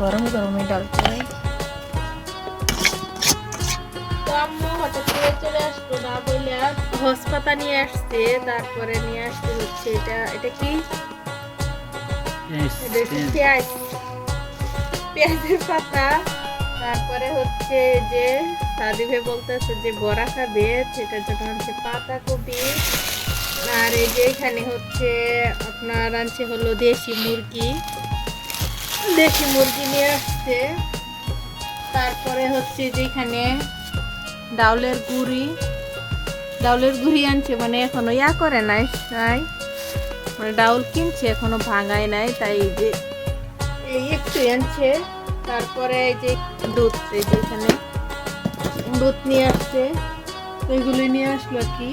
গরম গরমে ডালতে হয় তো আম্মু হঠাৎ করে চলে আসলো না বলে হসপাতা নিয়ে আসছে তারপরে নিয়ে আসতে হচ্ছে এটা এটা কি? পেঁয়াজ পেঁয়াজের পাতা। তারপরে হচ্ছে যে সাদিভে বলতেছে যে বড়া খাবে সেটার জন্য হচ্ছে পাতা কপি আর এই যে এখানে হচ্ছে আপনার আনছে হলো দেশি মুরগি। দেশি মুরগি নিয়ে আসছে। তারপরে হচ্ছে যেখানে ডাউলের গুড়ি। ডাউলের গুড়ি আনছে মানে এখনও ইয়া করে নাই নাই। মানে ডাউল কিনছে, এখনও ভাঙায় নাই, তাই যে এই একটু আনছে। তারপরে যে দুধ, এই যে এখানে দুধ নিয়ে আসছে। তো নিয়ে আসলো কি?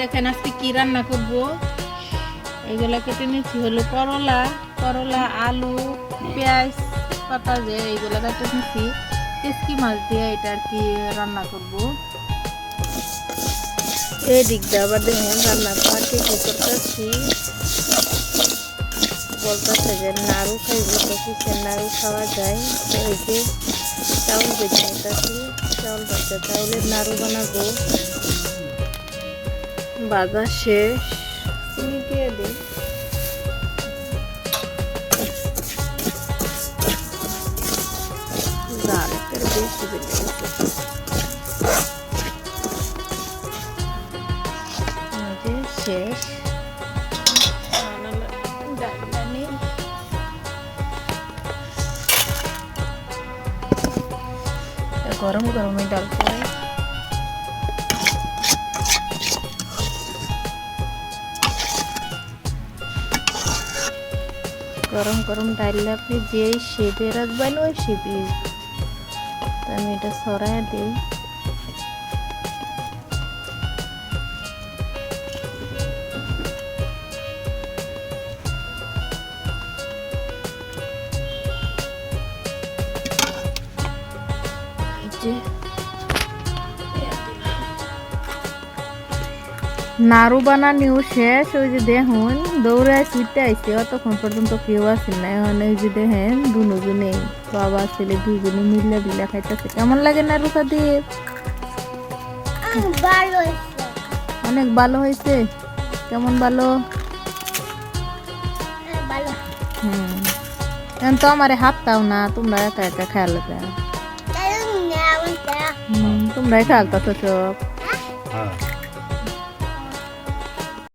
দেখেন আজকে কি রান্না করব? এগুলা কেটে নিচ্ছি, হলো করলা করলা, আলু, পেঁয়াজ, পাতা যে এইগুলা কেটে নিচ্ছি। টেস্কি মাছ দিয়ে এটা আর কি রান্না করব। এই দিক দিয়ে আবার দেখেন রান্না করা কি করতেছি। বলতেছে যে নাড়ু খাইব তো কিসের নাড়ু খাওয়া যায়। তো এই যে চাউল বেঁচে নিতেছি, চাউল বাচ্চা চাউলের নাড়ু বানাবো। বাজার শেষ। চিনি দিয়ে দিই ডাল বেশি বেড়ে শেষ। গরম গরমে ডালতে হয় গরম গরম ডাইলে আপনি যেই শেপে রাখবেন, ওই শেপে তো আমি এটা সরাই দিই। যে নাড়ু বানানিও শেষ ওই যে দেখুন দৌড়ায় ছুটতে আইসে অতক্ষণ পর্যন্ত কেউ আসেন না এখন ওই যে দেখেন দুজনে বাবা ছেলে দুজনে মিলে বিলা খাইতেছে। কেমন লাগে নাড়ু খাদি অনেক ভালো হয়েছে? কেমন ভালো? হুম। এখন তো আমার হাত তাও না তোমরা একা একা খেয়াল হুম তোমরা তো সব।